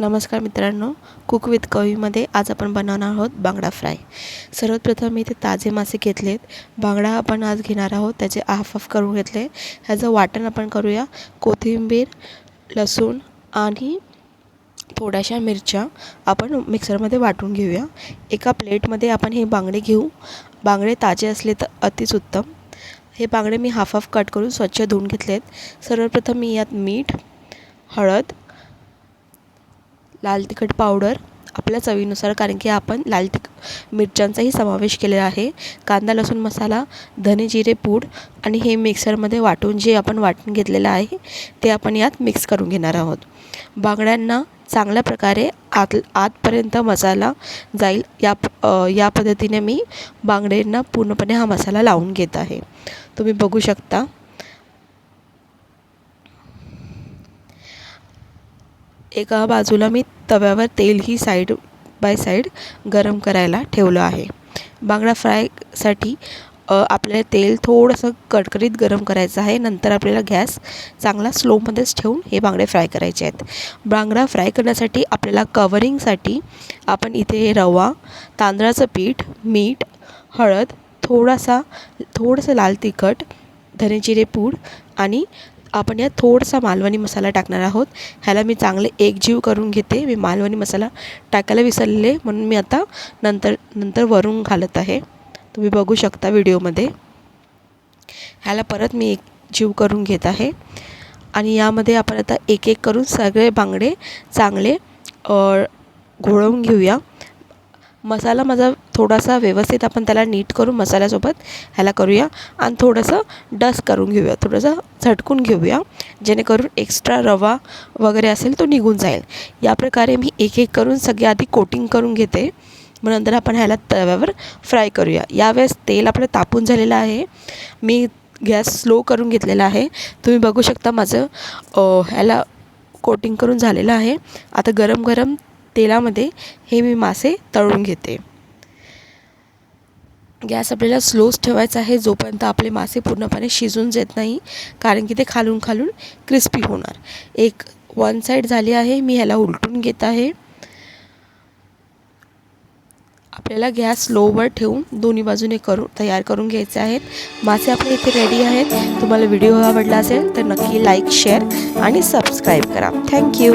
नमस्कार मित्रांनो cook with कवीमध्ये आज आपण बनवणार आहोत बांगडा फ्राय. सर्वात प्रथम मी इथे ताजे मासे घेतलेत. बांगडा आपण आज घेणार आहोत त्याचे हाफ हाफ करून घेतले. ह्याचं वाटण आपण करूया. कोथिंबीर लसूण आणि थोड्याशा मिरच्या आपण मिक्सरमध्ये वाटून घेऊया. एका प्लेटमध्ये आपण हे बांगडे घेऊ. बांगडे ताजे असले तर अतिच उत्तम. हे बांगडे मी हाफ हाफ कट करून स्वच्छ धुवून घेतलेत. सर्वप्रथम मी यात मीठ हळद लाल तिखट पावडर आपल्या चवीनुसार कारण की आपण लाल तिख मिरच्यांचाही समावेश केलेला आहे. कांदा लसूण मसाला धने जिरे पूड आणि हे मिक्सरमध्ये वाटून जे आपण वाटून घेतलेलं आहे ते आपण यात मिक्स करून घेणार आहोत. बांगड्यांना चांगल्या प्रकारे आत आतपर्यंत मसाला जाईल. या या पद्धतीने मी बांगड्यांना पूर्णपणे हा मसाला लावून घेत आहे. तुम्ही बघू शकता. एका बाजूला मी तव्यावर तेलही साईड बाय साईड गरम करायला ठेवलं आहे. बांगडा फ्रायसाठी आपल्याला तेल थोडंसं कडकडीत गरम करायचं आहे. नंतर आपल्याला गॅस चांगला स्लोमध्येच ठेवून हे बांगडे फ्राय करायचे आहेत. बांगडा फ्राय करण्यासाठी आपल्याला कवरिंगसाठी आपण इथे रवा तांदळाचं पीठ मीठ हळद थोडासा थोडंसं लाल तिखट धने पूड आणि आपण यात थोडासा मालवणी मसाला टाकणार आहोत. ह्याला मी चांगले एकजीव करून घेते. मी मालवणी मसाला टाकायला विसरले म्हणून मी आता नंतर नंतर वरून घालत आहे. तुम्ही बघू शकता व्हिडिओमध्ये. ह्याला परत मी एक जीव करून घेत आहे. आणि यामध्ये आपण आता एक एक करून सगळे बांगडे चांगले घोळवून घेऊया. मसाला माझा थोडासा व्यवस्थित आपण त्याला नीट करून मसाल्यासोबत. ह्याला करूया. आणि थोडंसं डस्ट करून घेऊया. थोडंसं झटकून घेऊया. जेणेकरून एक्स्ट्रा रवा वगैरे असेल तो निघून जाईल. या प्रकारे मी एक एक करून सगळ्या आधी कोटिंग करून घेते. मग नंतर आपण ह्याला तव्यावर फ्राय करूया. यावेळेस तेल आपलं तापून झालेलं आहे. मी गॅस स्लो करून घेतलेला आहे. तुम्ही बघू शकता माझं ह्याला कोटिंग करून झालेलं आहे. आता गरम गरम तेलामध्ये हे मी मासे तळून घेते. गॅस आपल्याला स्लोच ठेवायचा आहे जोपर्यंत आपले मासे पूर्णपणे शिजून जात नाही कारण की ते खालून खालून क्रिस्पी होणार. एक वन साईड झाली आहे मी ह्याला उलटून घेत आहे. आपल्याला गॅस स्लोवर ठेवून दोन्ही बाजूने करून तयार करून घ्यायचे आहेत. मासे आपले इथे रेडी आहेत. तुम्हाला व्हिडिओ आवडला असेल तर नक्की लाईक शेअर आणि सबस्क्राईब करा. Thank you